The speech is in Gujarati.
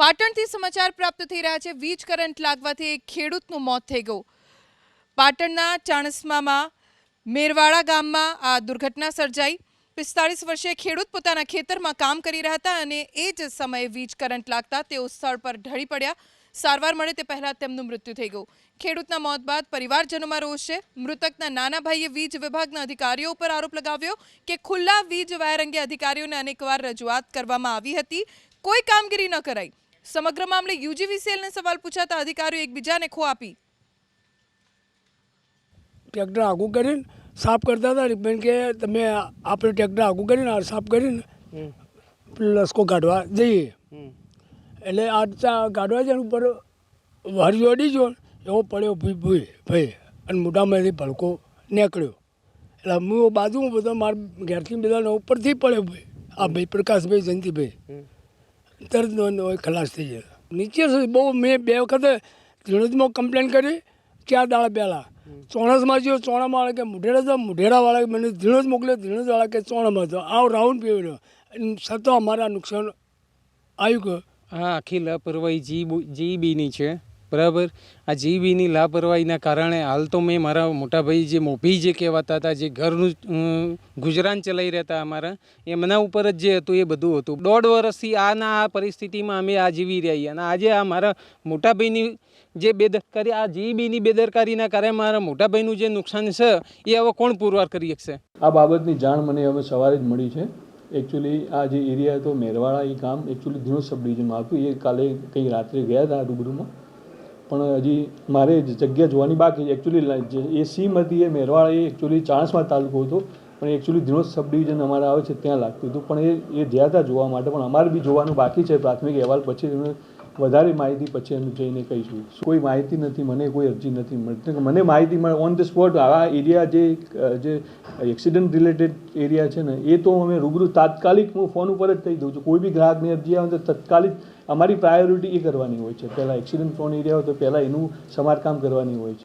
પાટણથી સમાચાર પ્રાપ્ત થઈ રહ્યા છે. વીજ કરંટ લાગવાથી એક ખેડૂતનું મોત થઈ ગયું. પાટણના ચાણસ્મામાં મેરવાડા ગામમાં આ દુર્ઘટના સર્જાઈ. પિસ્તાળીસ વર્ષે ખેડૂત પોતાના ખેતરમાં કામ કરી રહ્યા હતા અને એ જ સમયે વીજ કરંટ લાગતા તેઓ સ્થળ પર ઢળી પડ્યા. સારવાર મળે તે પહેલાં તેમનું મૃત્યુ થઈ ગયું. ખેડૂતના મોત બાદ પરિવારજનોમાં રોષ છે. મૃતકના નાના ભાઈએ વીજ વિભાગના અધિકારીઓ ઉપર આરોપ લગાવ્યો કે ખુલ્લા વીજ વાયર અંગે અધિકારીઓને અનેકવાર રજૂઆત કરવામાં આવી હતી. કોઈ કામગીરી ન કરાઈ. સમગ્ર મામલે યુજીવીસીએલને સવાલ પૂછાતા અધિકારીઓ એકબીજાને ખો આપી. ટ્રેક્ટર આગું કરીને સાફ કરતા હતા. રિપેન કે તમે આપણે ટ્રેક્ટર આગું કરીને આ સાફ કરીને લસકો કાઢવા જઈએ. એટલે આ ચા કાઢવા જાય ઉપર હરી જોડી જો એવો પડ્યો ભૂઈ ભૂઈ ભાઈ અને મોઢામાંથી ભડકો નીકળ્યો. એટલે હું બાજુ બધો મારા ઘેરથી બધા ઉપરથી પડ્યો ભાઈ. આ ભાઈ પ્રકાશભાઈ જયંતિભાઈ. નો ખલાસ થઈ જાય નીચે બહુ મેં બે વખત ધીણોજમાં કમ્પ્લેન કરી, ચાર દાડા પહેલાં. ચોણસમાં જો ચોણામાં કે મુઢેરા તો મુઢેરાવાળા મને ધીણો જ મોકલ્યો ધીણો જ કે ચોણામાં તો આવ રાઉન્ડ પીવડ્યો છતાં અમારા નુકસાન આવ્યું કે? હા આખી લાપરવાહી જી જી બીની છે. બરાબર? આ જીબીની લાપરવાહીના કારણે હાલ તો મેં મારા મોટાભાઈ જે મોભી જે કહેવાતા હતા, જે ઘરનું ગુજરાન ચલાવી રહેતા અમારા, એમના ઉપર જ જે હતું એ બધું હતું. દોઢ વર્ષથી આના આ પરિસ્થિતિમાં અમે આ જીવી રહ્યા અને આજે આ મારા મોટાભાઈની જે બેદરકારી, આ જીબીની બેદરકારીના કારણે મારા મોટાભાઈનું જે નુકસાન છે, એ હવે કોણ પુરવાર કરી શકશે? આ બાબતની જાણ મને હવે સવારે જ મળી છે. એકચ્યુઅલી આ જે એરિયા હતો મેરવાડા, એ ગામ, એકચ્યુઅલી ધીણો સબ ડિવિઝનમાં હતું. એ કાલે કંઈ રાત્રે ગયા હતા રૂબરૂમાં. પણ હજી મારે જગ્યા જોવાની બાકી છે. એકચ્યુઅલી એ સીમ હતી એ મેરવાડા, એ એકચ્યુઅલી ચાણસમા તાલુકો હતો. પણ એકચ્યુઅલી ધીણો સબ ડિવિઝન અમારે આવે છે ત્યાં લાગતું હતું. પણ એ એ ગયા હતા જોવા માટે પણ અમારે બી જોવાનું બાકી છે પ્રાથમિક અહેવાલ. પછી વધારે માહિતી પછી એમ જઈને કહીશું. કોઈ માહિતી નથી, મને કોઈ અરજી નથી મળતી. મને માહિતી મળે ઓન ધ સ્પોટ આ એરિયા જે જે એક્સિડન્ટ રિલેટેડ એરિયા છે ને, એ તો અમે રૂબરૂ તાત્કાલિક હું ફોન ઉપર જ કહી દઉં છું. કોઈ બી ગ્રાહકની અરજી આવે તો તત્કાલિક અમારી પ્રાયોરિટી એ કરવાની હોય છે. પહેલાં એક્સિડન્ટ ફોન એરિયા હોય તો પહેલાં એનું સમારકામ કરવાની હોય છે.